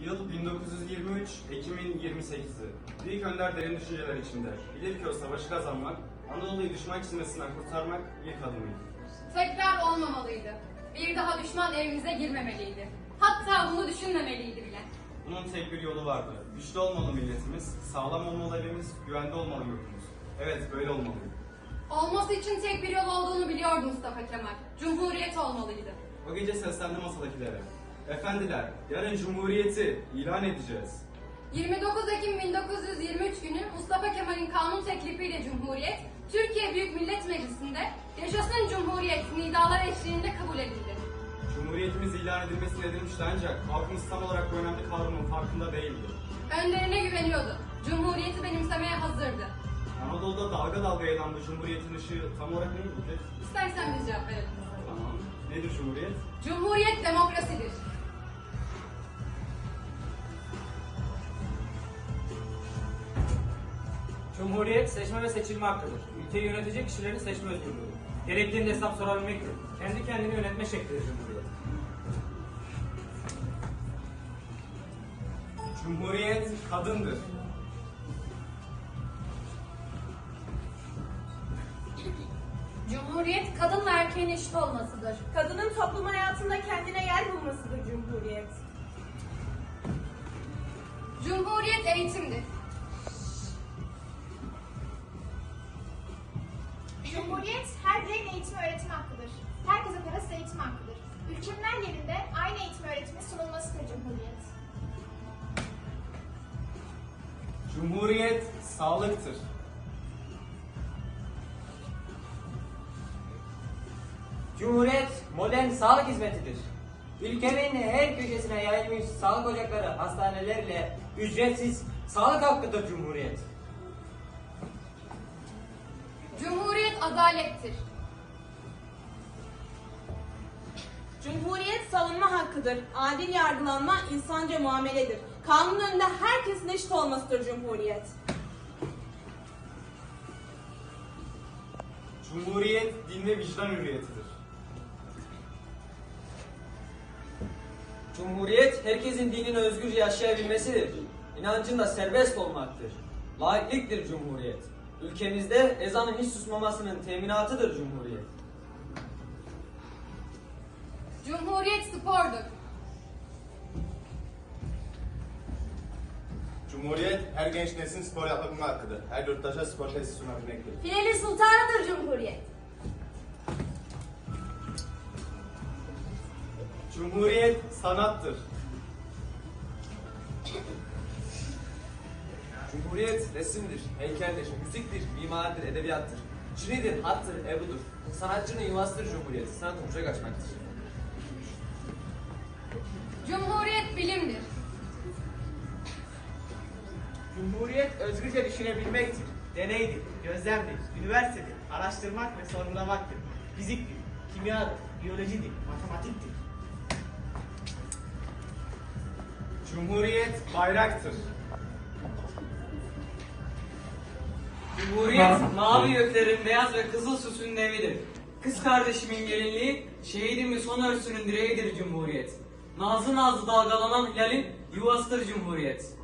Yıl 1923, Ekim'in 28'i. Büyük önder derin düşünceler içinde. O savaşı kazanmak, Anadolu'yu düşman çizmesinden kurtarmak ilk adımıydı. Tekrar olmamalıydı. Bir daha düşman evimize girmemeliydi. Hatta bunu düşünmemeliydi bile. Bunun tek bir yolu vardı. Güçlü olmalı milletimiz, sağlam olmalı evimiz, güvende olmalı yurtumuz. Evet, böyle olmalıydı. Olması için tek bir yol olduğunu biliyordu Mustafa Kemal. Cumhuriyet olmalıydı. O gece seslendi masadakilere. Efendiler, yarın Cumhuriyeti ilan edeceğiz. 29 Ekim 1923 günü Mustafa Kemal'in kanun teklifiyle Cumhuriyet, Türkiye Büyük Millet Meclisi'nde Yaşasın Cumhuriyet nidalar eşliğinde kabul edildi. Cumhuriyetimiz ilan edilmesi edilmişti ancak halkımız tam olarak bu önemli kavramın farkında değildi. Önlerine güveniyordu. Cumhuriyeti benimsemeye hazırdı. Anadolu'da dalga dalga yayılan bu Cumhuriyet'in ışığı tam olarak neydi? İstersen biz cevap verelim. Tamam. Nedir Cumhuriyet? Cumhuriyet demokrasidir. Cumhuriyet seçme ve seçilme hakkıdır. Ülkeyi yönetecek kişilerin seçme özgürlüğü. Gerektiğinde hesap sorabilmektir. Kendi kendini yönetme şeklidir Cumhuriyet. Cumhuriyet kadındır. Cumhuriyet kadınla erkeğin eşit olmasıdır. Kadının toplum hayatında kendine yer bulmasıdır Cumhuriyet. Cumhuriyet eğitimdir. Cumhuriyet sağlıktır. Cumhuriyet modern sağlık hizmetidir. Ülkenin her köşesine yayılmış sağlık ocakları, hastanelerle ücretsiz sağlık hakkıdır Cumhuriyet. Cumhuriyet adalettir. Cumhuriyet savunma hakkıdır. Adil yargılanma insanca muameledir. Kanun önünde herkesin eşit olmasıdır Cumhuriyet. Cumhuriyet din ve vicdan hürriyetidir. Cumhuriyet herkesin dinini özgürce yaşayabilmesidir. İnancın da serbest olmaktır. Laikliktir Cumhuriyet. Ülkemizde ezanın hiç susmamasının teminatıdır Cumhuriyet. Cumhuriyet spordur. Cumhuriyet her genç neslin spor yapabilme hakkıdır. Her yurttaşa spor tesisi sunabilmektir. Fileli sultanıdır Cumhuriyet. Cumhuriyet sanattır. Cumhuriyet resimdir, heykeldir, müziktir, mimaridir, edebiyattır. Çinidir, hattır, ebrudur. Sanatçının yuvasıdır Cumhuriyet. Sanatın uçak açmaktır. Cumhuriyet bilimdir. Cumhuriyet özgürce düşünebilmektir. Deneydir, gözlemdir, üniversitedir, araştırmak ve sorgulamaktır. Fiziktir, kimyadır, biyolojidir, matematiktir. Cumhuriyet bayraktır. Cumhuriyet mavi göklerin beyaz ve kızıl süsünün evidir. Kız kardeşimin gelinliği, şehidimin son örsünün direğidir Cumhuriyet. Nazlı nazlı dalgalanan hilalin yuvasıdır Cumhuriyet.